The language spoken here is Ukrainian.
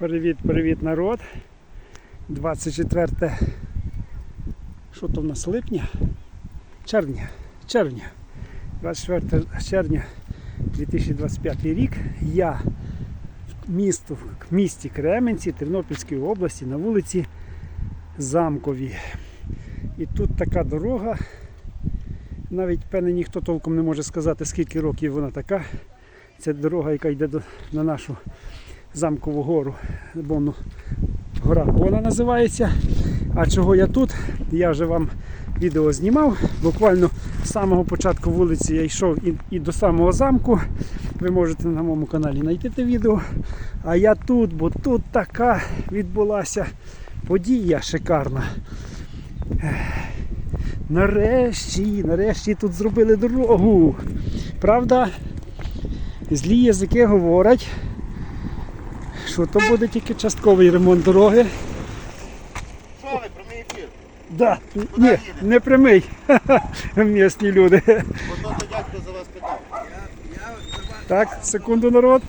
Привіт, привіт, народ. 24 що то в нас липня? Червня. Червня. 24 червня 2025 рік. Я в місто, в місті Кременці Тернопільської області на вулиці Замковій. І тут така дорога. Навіть певне ніхто толком не може сказати, скільки років вона така. Це дорога, яка йде до, на нашу замкову гору. Бону, гора Бона називається. А чого я тут? Я вже вам відео знімав. Буквально з самого початку вулиці я йшов і, і до самого замку. Ви можете на моєму каналі знайти те відео. А я тут, бо тут така відбулася подія шикарна. Нарешті, нарешті тут зробили дорогу. Правда? Злі язики говорять, що то буде тільки частковий ремонт дороги. Що ви, прямий ефір? Да, ні, не прямий. Місні люди. Ото то дядько за вас питав. Так, секунду, народ.